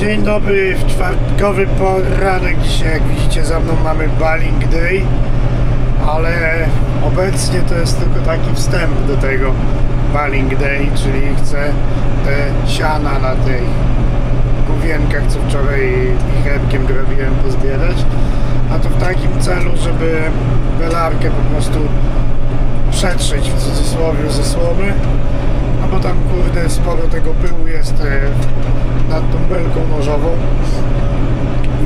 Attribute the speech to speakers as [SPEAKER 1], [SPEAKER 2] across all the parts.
[SPEAKER 1] Dzień dobry, w czwartkowy poranek. Dzisiaj, jak widzicie, za mną mamy Baling Day, ale obecnie to jest tylko taki wstęp do tego Baling Day, czyli chcę te siana na tej główienkach, co wczoraj pichenkiem robiłem, pozbierać. A to w takim celu, żeby belarkę po prostu przetrzeć w cudzysłowie ze słomy, bo tam kurde sporo tego pyłu jest e, nad tą belką nożową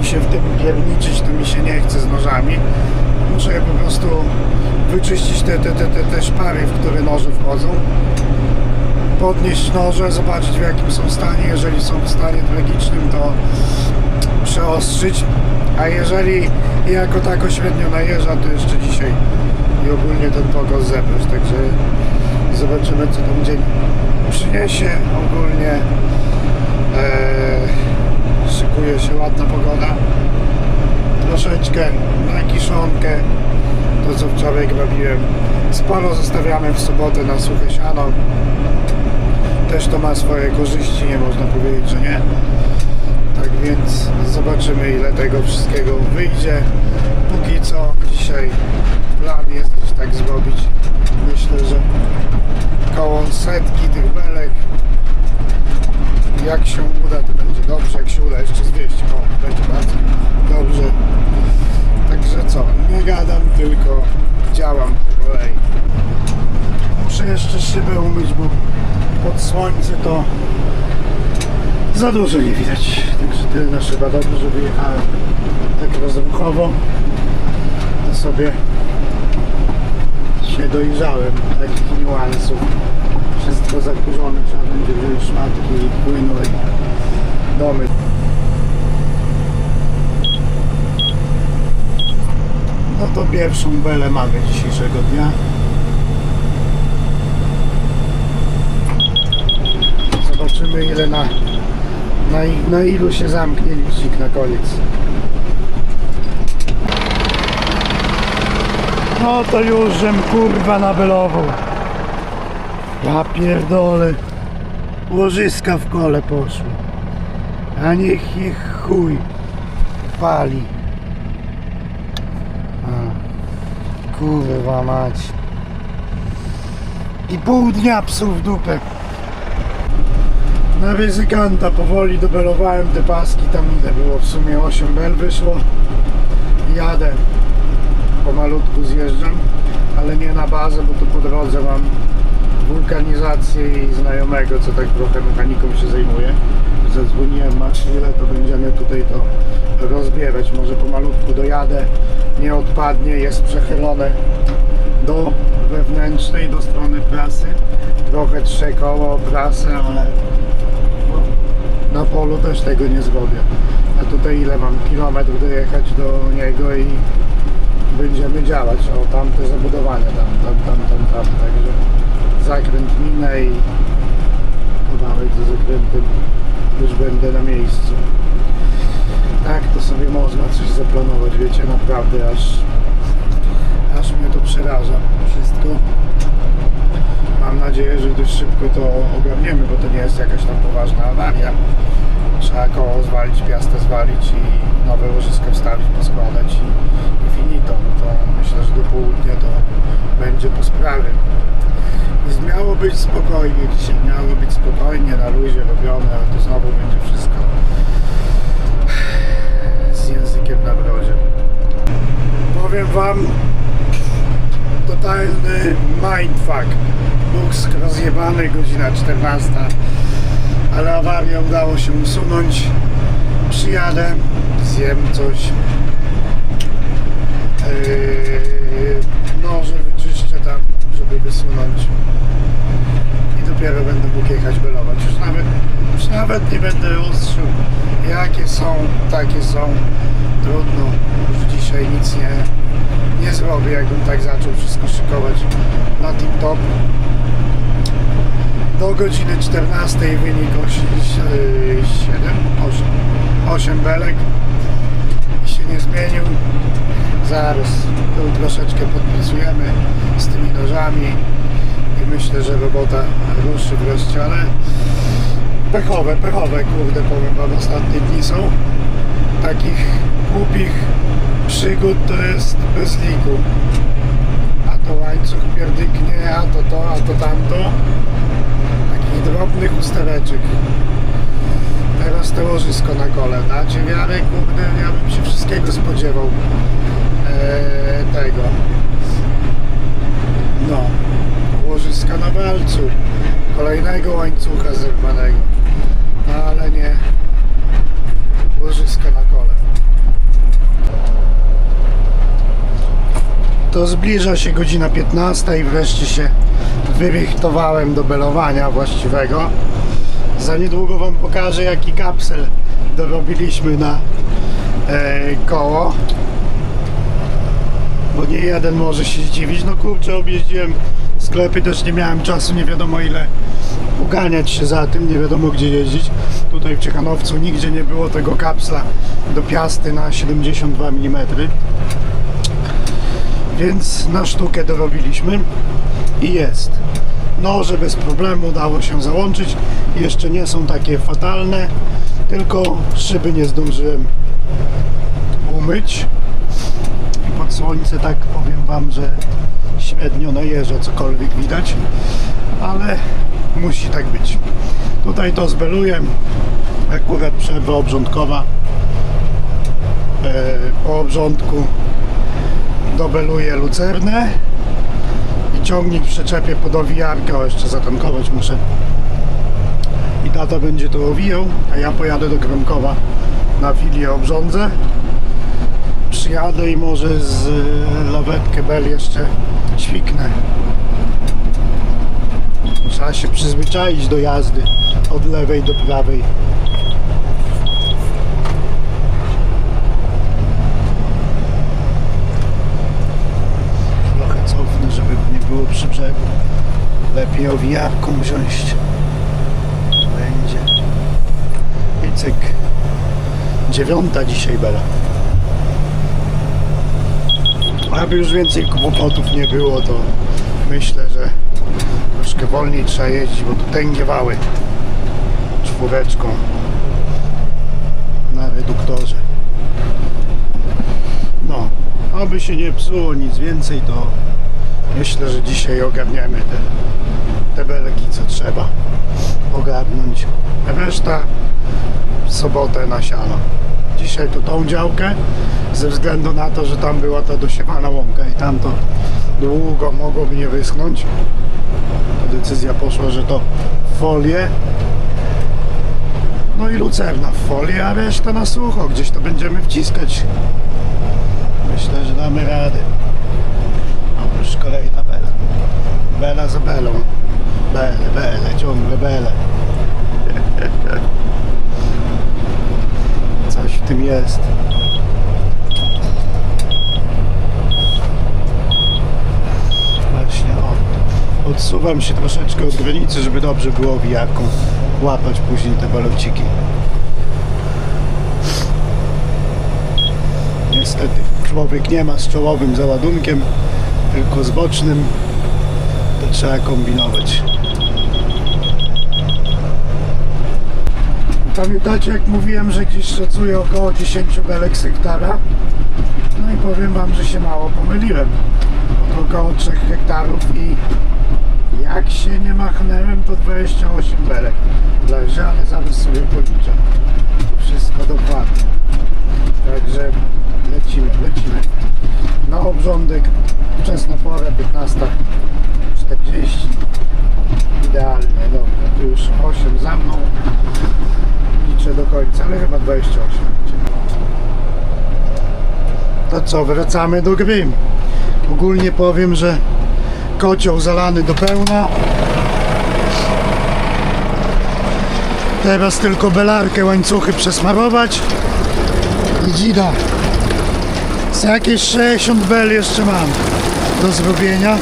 [SPEAKER 1] i się w tym pierniczyć to mi się nie chce z nożami. Muszę je po prostu wyczyścić te, te, te, te, te szpary, w które noże wchodzą. Podnieść noże, zobaczyć w jakim są stanie. Jeżeli są w stanie tragicznym, to przeostrzyć. A jeżeli jako tako średnio najeżdża, to jeszcze dzisiaj i ogólnie ten pogos zebrać. Także zobaczymy co tam dzień przyniesie. Ogólnie Eee, szykuje się ładna pogoda. Troszeczkę na kiszonkę. To co wczoraj robiłem. Sporo zostawiamy w sobotę na suche siano. Też to ma swoje korzyści, nie można powiedzieć, że nie. Tak więc zobaczymy ile tego wszystkiego wyjdzie. Póki co dzisiaj plan jest tak zrobić. Myślę, że koło setki tych belek jak się uda, to będzie dobrze. Jak się uda jeszcze zwieść, o, będzie bardzo dobrze. Także co, nie gadam, tylko działam po kolei. Muszę jeszcze szybę umyć, bo pod słońce to za dużo nie widać. Także tylna szyba dobrze, że wyjechałem tak rozruchowo. To sobie się dojrzałem takich niuansów. Wszystko zakurzone, trzeba będzie wziąć szmatki i płynu i domy. No to pierwszą belę mamy dzisiejszego dnia. Zobaczymy ile na, na, na ilu się zamknie licznik na koniec. No to już żem kurwa nabelował. Ja pierdolę. Łożyska w kole poszły. A niech ich chuj pali. Kurwa mać. I pół dnia psów w dupę. Na ryzykanta powoli dobelowałem te paski. Tam ile było? W sumie 8 bel wyszło. Jadę. Pomalutku zjeżdżam. Ale nie na bazę, bo tu po drodze mam wulkanizację i znajomego, co tak trochę mechaniką się zajmuje. Zadzwoniłem, ma chwilę, to będziemy tutaj to rozbierać. Może pomalutku dojadę, nie odpadnie, jest przechylone do wewnętrznej, do strony prasy. Trochę trze koło prasy, ale na polu też tego nie zrobię. A tutaj ile mam? Kilometr dojechać do niego i będziemy działać. O, tamte zabudowania, tam, tam, tam, tam, tam. Także zakręt minę i kawałek ze zakrętem już będę na miejscu. Tak to sobie można coś zaplanować, wiecie, naprawdę aż, aż mnie to przeraża wszystko. Mam nadzieję, że dość szybko to ogarniemy, bo to nie jest jakaś tam poważna awaria. Trzeba koło zwalić, piastę zwalić i nowe łożysko wstawić, poskładać i, i finito. No to myślę, że do południa to będzie po sprawie. Więc miało być spokojnie dzisiaj, miało być spokojnie, na luzie robione, a to znowu będzie wszystko z językiem na brodzie. Powiem Wam, totalny mindfuck. Buks rozjebany, godzina 14, ale awarię udało się usunąć. Przyjadę, zjem coś. Yy, noże wyczyszczę tam, żeby wysunąć. I dopiero będę mógł jechać belować. Już nawet, już nawet nie będę ostrzył. Jakie są, takie są. Trudno. Już dzisiaj nic nie, nie zrobię, jakbym tak zaczął wszystko szykować na tip top. Do godziny 14 wynik 8, 7, 8, 8 belek się nie zmienił. Zaraz tu troszeczkę podpisujemy z tymi nożami i myślę, że robota ruszy wreszcie, ale pechowe, pechowe, kurde, powiem wam, ostatnie dni są. Takich głupich przygód to jest bez liku. A to łańcuch pierdyknie, a to to, a to tamto. Takich drobnych ustaweczek. Teraz to łożysko na kole. Dacie wiarę, kurde, ja bym się wszystkiego spodziewał. Eee, tego. No. Łożyska na walcu. Kolejnego łańcucha zerwanego. No ale nie. Łożyska na kole. To zbliża się godzina 15 i wreszcie się wyrichtowałem do belowania właściwego. Za niedługo Wam pokażę jaki kapsel dorobiliśmy na e, koło. Bo nie jeden może się zdziwić. No kurczę, objeździłem sklepy, też nie miałem czasu, nie wiadomo ile uganiać się za tym, nie wiadomo gdzie jeździć. Tutaj w Ciechanowcu nigdzie nie było tego kapsla do piasty na 72 mm. Więc na sztukę dorobiliśmy i jest. Noże bez problemu udało się załączyć. Jeszcze nie są takie fatalne, tylko szyby nie zdążyłem umyć. I pod słońce tak powiem Wam, że średnio na jeża cokolwiek widać, ale musi tak być. Tutaj to zbeluję. Akurat przerwa obrządkowa. E, Po obrządku dobeluję lucernę i ciągnik przyczepię pod owijarkę, o jeszcze zatankować muszę tata będzie to owijał, a ja pojadę do Gromkowa na filię obrządzę przyjadę i może z y, lawetkę bel jeszcze ćwiknę trzeba się przyzwyczaić do jazdy od lewej do prawej trochę cofnę, żeby nie było przy brzegu. Lepiej owijarką wziąć. Będzie. I cyk. Dziewiąta dzisiaj bela. Aby już więcej kłopotów nie było, to myślę, że troszkę wolniej trzeba jeździć, bo tu tęgie wały czwóreczką na reduktorze. No, aby się nie psuło nic więcej, to myślę, że dzisiaj ogarniemy te, te belki, co trzeba ogarnąć. A reszta w sobotę na siano. Dzisiaj to tą działkę, ze względu na to, że tam była ta dosiewana łąka i tam to długo mogłoby nie wyschnąć. To decyzja poszła, że to folię no i lucerna w folię, a reszta na sucho. Gdzieś to będziemy wciskać. Myślę, że damy radę. O, już kolejna bela. Bela za belą. Bele, bele, ciągle bele. W tym jest. Właśnie, o. Odsuwam się troszeczkę od granicy, żeby dobrze było wijarką łapać później te balociki. Niestety człowiek nie ma z czołowym załadunkiem, tylko z bocznym. To trzeba kombinować. Pamiętacie jak mówiłem, że gdzieś szacuję około 10 belek z hektara? No i powiem wam, że się mało pomyliłem. To około 3 hektarów i jak się nie machnąłem to 28 belek leży, ale zaraz sobie policzę. Wszystko dokładnie. Także lecimy, lecimy. Na obrządek wczesna pora 15.40 Idealnie, dobra. Tu już 8 za mną. Liczę do końca, ale chyba 28 będzie. To co, wracamy do gry. Ogólnie powiem, że kocioł zalany do pełna. Teraz tylko belarkę, łańcuchy przesmarować i dzida. Jakieś 60 bel jeszcze mam do zrobienia.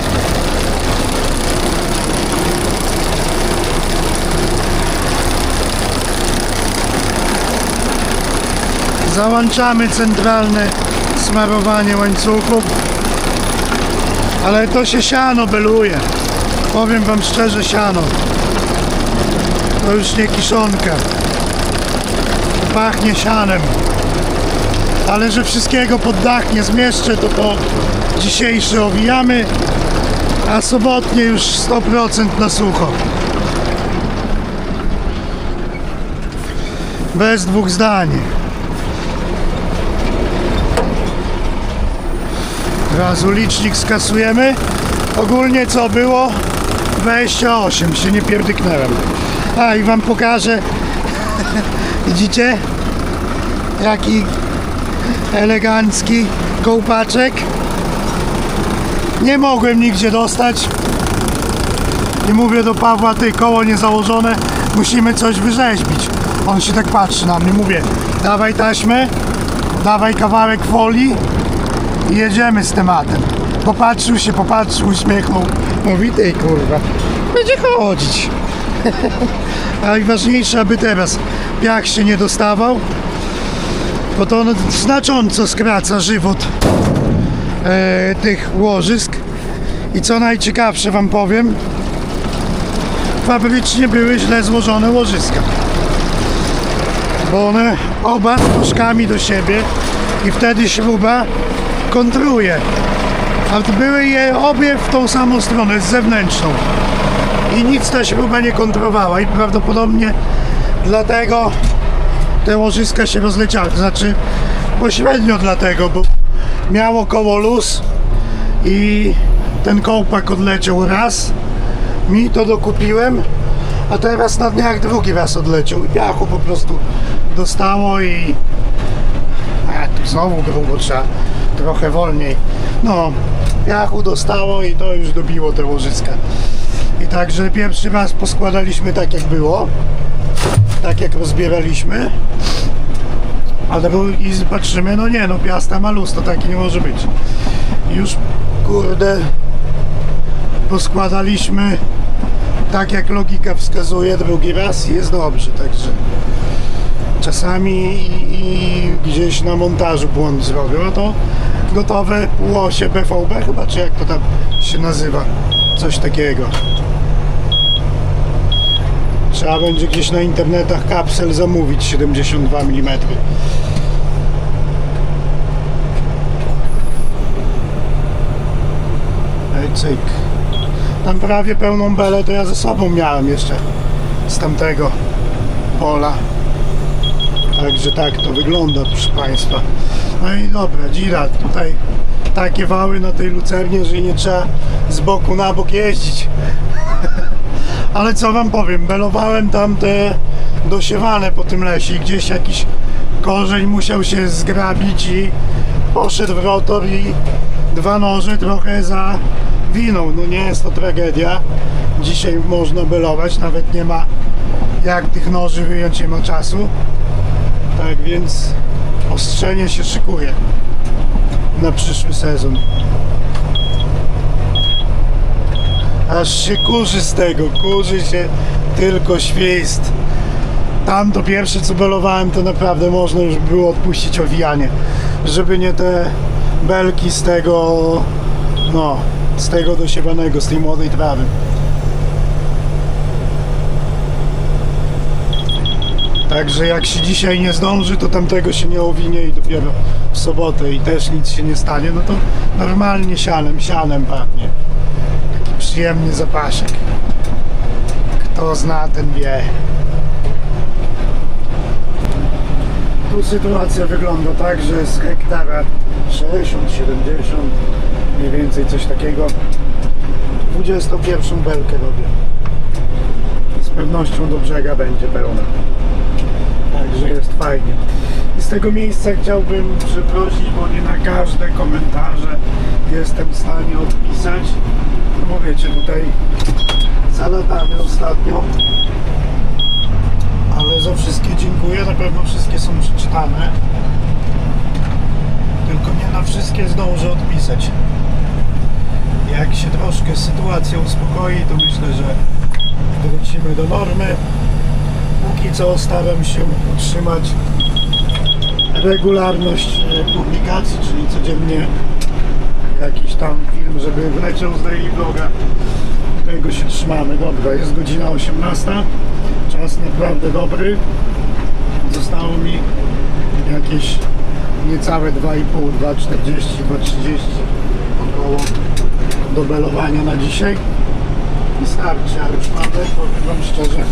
[SPEAKER 1] Załączamy centralne smarowanie łańcuchów. Ale to się siano beluje. Powiem wam szczerze, siano. To już nie kiszonka. Pachnie sianem. Ale że wszystkiego pod dach nie zmieszczę, to to dzisiejszy owijamy, a sobotnie już 100% na sucho. Bez dwóch zdań. Razu licznik skasujemy. Ogólnie co było? 28, się nie pierdyknąłem. A i wam pokażę. Widzicie? Jaki elegancki kołpaczek. Nie mogłem nigdzie dostać. I mówię do Pawła, ty koło nie założone, musimy coś wyrzeźbić. On się tak patrzy na mnie, mówię, dawaj taśmę, dawaj kawałek folii jedziemy z tematem. Popatrzył się, popatrzył, uśmiechnął. Mówi, ty kurwa, będzie chodzić. A najważniejsze, aby teraz piach się nie dostawał, bo to on znacząco skraca żywot e, tych łożysk. I co najciekawsze wam powiem, fabrycznie były źle złożone łożyska. Bo one oba z do siebie i wtedy śruba kontruje. A były je obie w tą samą stronę, z zewnętrzną. I nic ta śruba nie kontrowała i prawdopodobnie dlatego te łożyska się rozleciały. Znaczy pośrednio dlatego, bo miało koło luz i ten kołpak odleciał raz. Mi to dokupiłem, a teraz na dniach drugi raz odleciał i piachu po prostu dostało i a tu znowu grubo trzeba trochę wolniej. No, piachu dostało i to już dobiło te łożyska. I także pierwszy raz poskładaliśmy tak jak było, tak jak rozbieraliśmy. Ale i patrzymy, no nie, no piasta ma luz, to taki nie może być. Już kurde poskładaliśmy tak jak logika wskazuje drugi raz i jest dobrze, także czasami i, i gdzieś na montażu błąd zrobił, to gotowe łosie BVB chyba, czy jak to tam się nazywa, coś takiego. Trzeba będzie gdzieś na internetach kapsel zamówić 72 mm. Ej, cyk. Tam prawie pełną belę to ja ze sobą miałem jeszcze z tamtego pola. Także tak to wygląda, proszę Państwa. No i dobra, dzira, tutaj takie wały na tej lucernie, że nie trzeba z boku na bok jeździć. Ale co wam powiem, belowałem tam te dosiewane po tym lesie gdzieś jakiś korzeń musiał się zgrabić i poszedł w rotor i dwa noże trochę zawinął. No nie jest to tragedia. Dzisiaj można belować, nawet nie ma jak tych noży wyjąć, nie ma czasu. Tak więc ostrzenie się szykuje na przyszły sezon. Aż się kurzy z tego, kurzy się tylko świst. Tam to pierwsze co belowałem to naprawdę można już było odpuścić owijanie. Żeby nie te belki z tego, no, z tego dosiewanego, z tej młodej trawy. Także jak się dzisiaj nie zdąży, to tamtego się nie owinie i dopiero w sobotę i też nic się nie stanie, no to normalnie sianem, sianem pachnie. Taki przyjemny zapaszek. Kto zna, ten wie. Tu sytuacja wygląda tak, że z hektara 60, 70, mniej więcej coś takiego. 21 belkę robię. Z pewnością do brzega będzie pełna. Także jest fajnie. I z tego miejsca chciałbym przeprosić, bo nie na każde komentarze jestem w stanie odpisać. Bo wiecie, tutaj zalatamy ostatnio. Ale za wszystkie dziękuję, na pewno wszystkie są przeczytane. Tylko nie na wszystkie zdążę odpisać. Jak się troszkę sytuacja uspokoi, to myślę, że wrócimy do normy. Póki co staram się utrzymać regularność e, publikacji, czyli codziennie jakiś tam film, żeby wleciał z daily vloga. Tego się trzymamy. Dobra, jest godzina 18. Czas naprawdę dobry. Zostało mi jakieś niecałe 2,5, 2,40, 2,30 około do belowania na dzisiaj. I starczy, a już mamy, powiem Wam szczerze,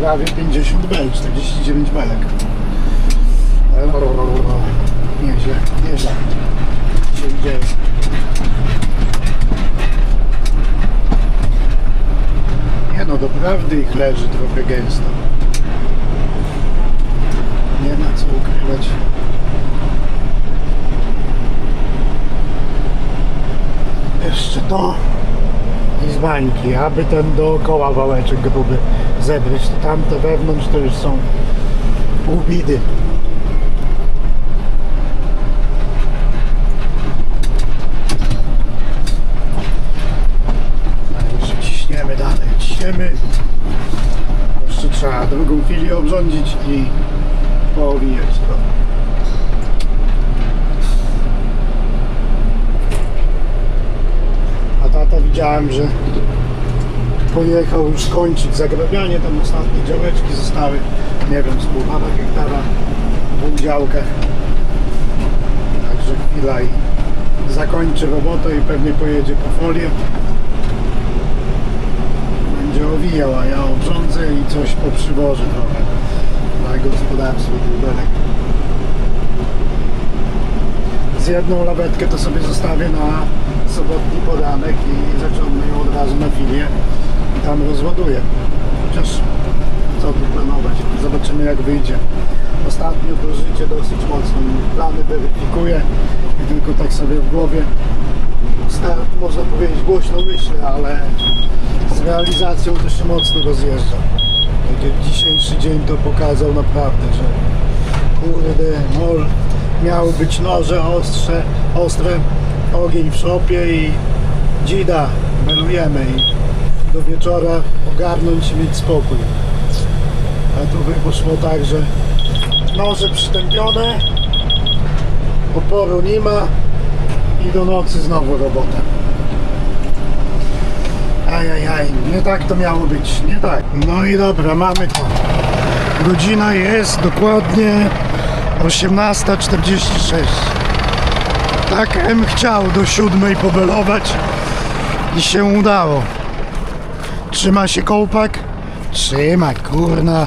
[SPEAKER 1] prawie 50 bel, 49 belek. Nieźle, nieźle się dzieje. Nie no, doprawdy ich leży trochę gęsto. Nie ma co ukrywać. Jeszcze to i z bańki, aby ten dookoła wałeczek gruby zebrać, to tamte wewnątrz to już są pół bidy. Także ciśniemy dalej, ciśniemy. Jeszcze trzeba drugą filię obrządzić i poowijać to. A tata widziałem, że pojechał już kończyć zagrabianie, tam ostatnie działeczki zostały, nie wiem, z półtora hektara w dwóch działkach. Także chwila i zakończy robotę i pewnie pojedzie po folię. Będzie owijał, a ja obrządzę i coś poprzywożę trochę na gospodarstwo Dubelek. Z jedną lawetkę to sobie zostawię na sobotni poranek i zaciągnę ją od razu na filię tam rozładuję. Chociaż co tu planować? Zobaczymy jak wyjdzie. Ostatnio to życie dosyć mocno plany weryfikuje i tylko tak sobie w głowie sta- można powiedzieć głośno myślę, ale z realizacją to się mocno rozjeżdża. Dzisiejszy dzień to pokazał naprawdę, że kurde, mol miały być noże ostrze, ostre, ogień w szopie i dzida, melujemy i do wieczora ogarnąć i mieć spokój. A tu by poszło tak, że noże przytępione, oporu nie ma i do nocy znowu robota. Ajajaj, nie tak to miało być, nie tak. No i dobra, mamy to. Godzina jest dokładnie 18.46. Tak em chciał do siódmej pobelować i się udało. Trzyma się kołpak? Trzyma, kurna.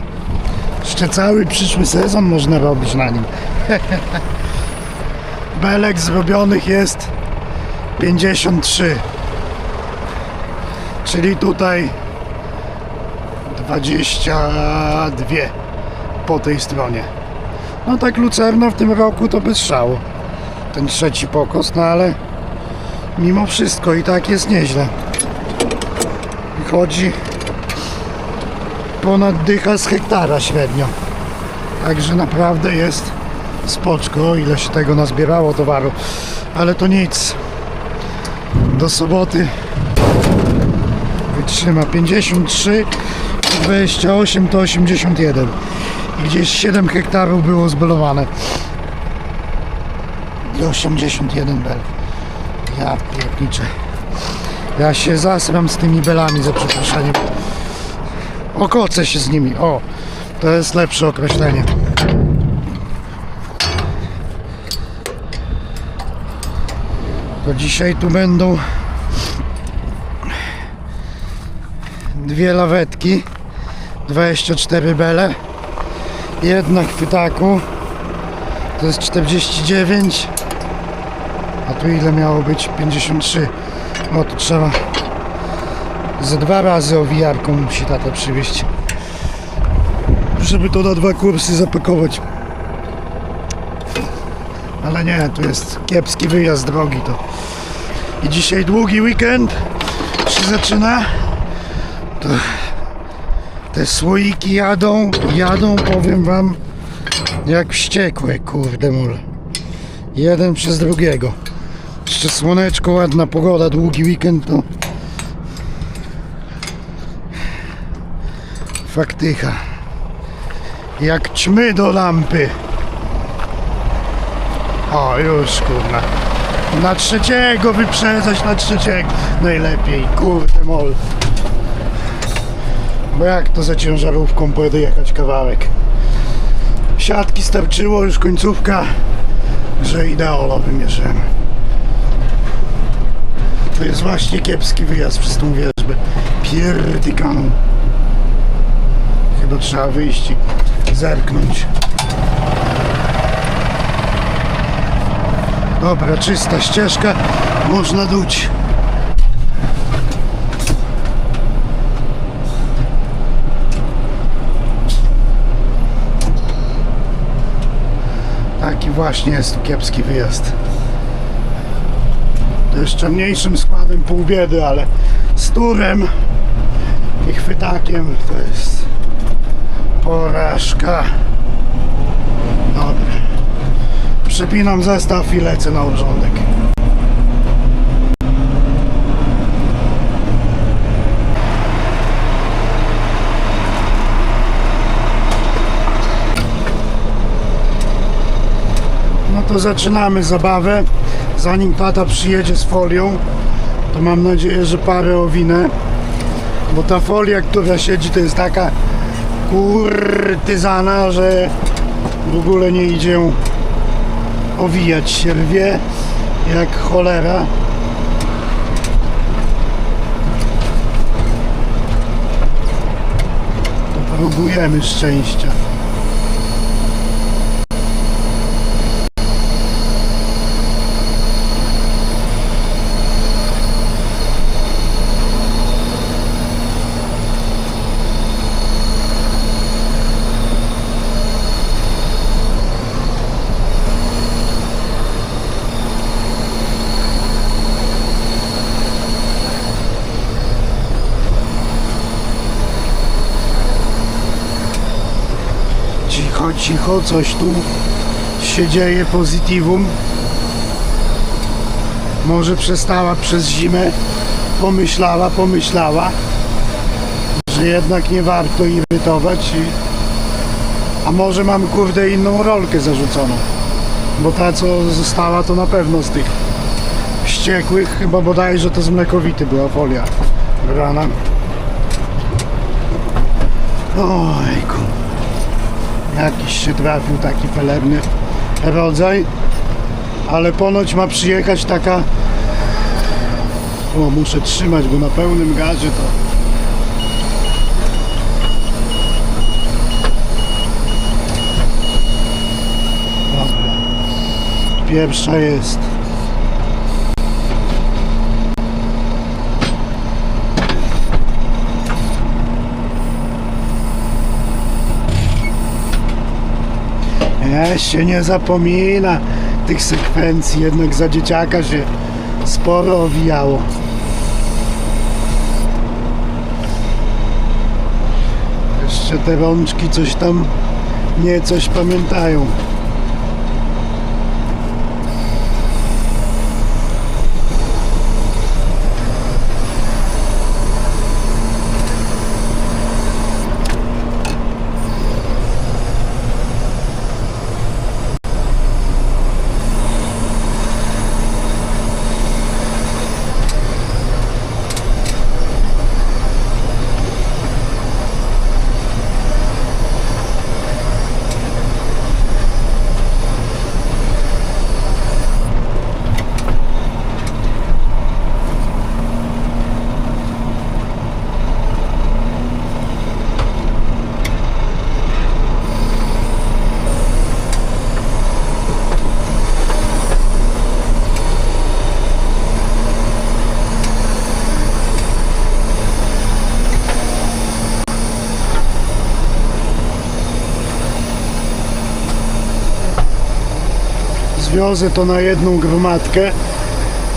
[SPEAKER 1] Jeszcze cały przyszły sezon można robić na nim. Belek zrobionych jest 53. Czyli tutaj 22 po tej stronie. No tak Lucerna w tym roku to bez szału. Ten trzeci pokos, no ale mimo wszystko i tak jest nieźle. Wychodzi ponad dycha z hektara średnio. Także naprawdę jest spoczko, ile się tego nazbierało towaru. Ale to nic. Do soboty wytrzyma 53 28 to 81 i gdzieś 7 hektarów było zbelowane i 81 bel ja pierniczę ja się zasram z tymi belami za przeproszeniem. Okocę się z nimi o. To jest lepsze określenie. To dzisiaj tu będą dwie lawetki 24 bele jedna chwytaku to jest 49 a tu ile miało być? 53 o tu trzeba ze dwa razy owijarką musi tata przywieźć żeby to na dwa kursy zapakować ale nie, tu jest kiepski wyjazd drogi to i dzisiaj długi weekend się zaczyna to te słoiki jadą, jadą, powiem wam, jak wściekłe, kurde mul. Jeden przez drugiego. Jeszcze słoneczko, ładna pogoda, długi weekend to... Faktycha. Jak ćmy do lampy. O, już kurna. Na trzeciego wyprzedzać, na trzeciego. Najlepiej, kurde mol. Bo jak to za ciężarówką pojedę jechać kawałek? Siatki starczyło, już końcówka, że ideolo wymierzyłem. To jest właśnie kiepski wyjazd przez tą wierzbę. Pierdykaną. Chyba trzeba wyjść i zerknąć. Dobra, czysta ścieżka, można duć. Taki właśnie jest tu kiepski wyjazd. Jeszcze mniejszym składem pół biedy, ale z turem i chwytakiem to jest porażka. Dobra. Przepinam zestaw i lecę na urządek. No to zaczynamy zabawę. Zanim tata przyjedzie z folią, to mam nadzieję, że parę owinę. Bo ta folia, która siedzi, to jest taka kurtyzana, że w ogóle nie idzie owijać się rwie jak cholera. To próbujemy szczęścia. Cicho, coś tu się dzieje pozytywum. Może przestała przez zimę, pomyślała, pomyślała, że jednak nie warto irytować. I... A może mam kurde inną rolkę zarzuconą. Bo ta co została to na pewno z tych wściekłych, chyba bodajże to z mlekowity była folia grana. Ojku. Jakiś się trafił taki felerny rodzaj. Ale ponoć ma przyjechać taka... O, muszę trzymać, bo na pełnym gazie to... Pierwsza jest. Ja się nie zapomina tych sekwencji, jednak za dzieciaka się sporo owijało. Jeszcze te rączki coś tam nie coś pamiętają. Zwiozę to na jedną gromadkę,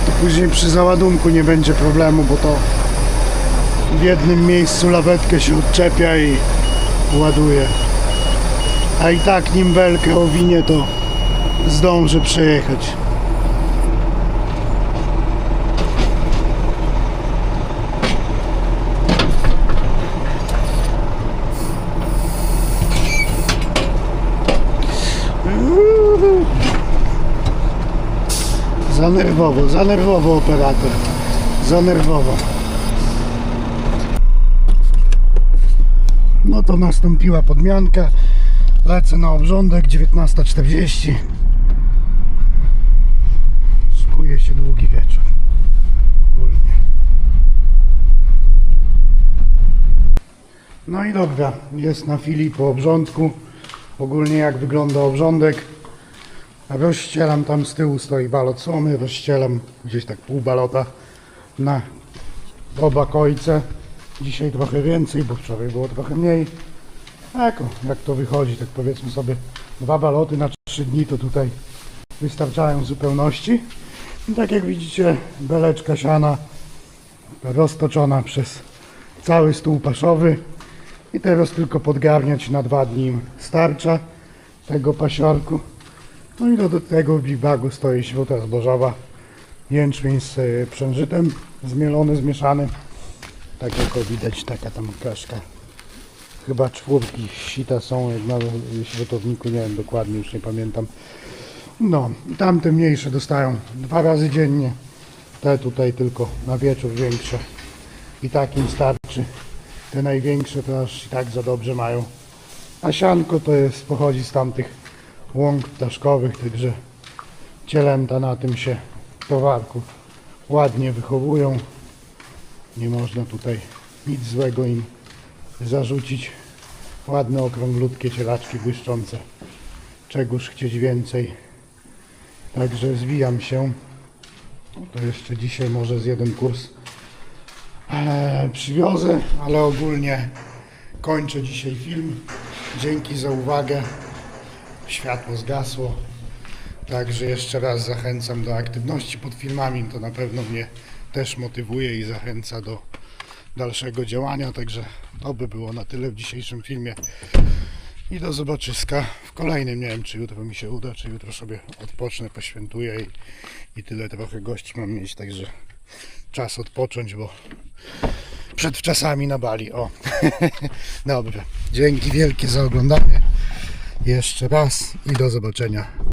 [SPEAKER 1] to później przy załadunku nie będzie problemu, bo to w jednym miejscu lawetkę się odczepia i ładuje. A i tak nim belkę owinie, to zdążę przejechać. Za nerwowo, za nerwowo operator. Za nerwowo. No to nastąpiła podmianka. Lecę na obrządek 19.40. Szykuje się długi wieczór. Ogólnie. No i dobra, jest na chwili po obrządku. Ogólnie jak wygląda obrządek. Rozścielam tam z tyłu stoi balot słomy, rozścielam gdzieś tak pół balota na oba końce. Dzisiaj trochę więcej, bo wczoraj było trochę mniej. Tak, o, jak to wychodzi, tak powiedzmy sobie dwa baloty na trzy dni to tutaj wystarczają w zupełności. I tak jak widzicie, beleczka siana roztoczona przez cały stół paszowy. I teraz tylko podgarniać na dwa dni starcza tego pasiorku. No i do, do tego w big bagu stoi śruta zbożowa, jęczmień z e, przężytem zmielony, zmieszany. Tak jak widać, taka tam kaszka. Chyba czwórki sita są na świetowniku, nie wiem dokładnie, już nie pamiętam. No, tamte mniejsze dostają dwa razy dziennie. Te tutaj tylko na wieczór większe. I tak im starczy. Te największe to aż i tak za dobrze mają. A sianko to jest, pochodzi z tamtych łąk ptaszkowych, także cielęta na tym się towarku ładnie wychowują. Nie można tutaj nic złego im zarzucić. Ładne, okrąglutkie cielaczki błyszczące. Czegoż chcieć więcej. Także zwijam się. To jeszcze dzisiaj może z jeden kurs e, przywiozę, ale ogólnie kończę dzisiaj film. Dzięki za uwagę. Światło zgasło. Także jeszcze raz zachęcam do aktywności pod filmami. To na pewno mnie też motywuje i zachęca do dalszego działania. Także to by było na tyle w dzisiejszym filmie. I do zobaczyska w kolejnym. Nie wiem, czy jutro mi się uda, czy jutro sobie odpocznę, poświętuję i, i tyle trochę gości mam mieć. Także czas odpocząć, bo przed wczasami na Bali. O, dobrze. Dzięki wielkie za oglądanie. Jeszcze raz i do zobaczenia.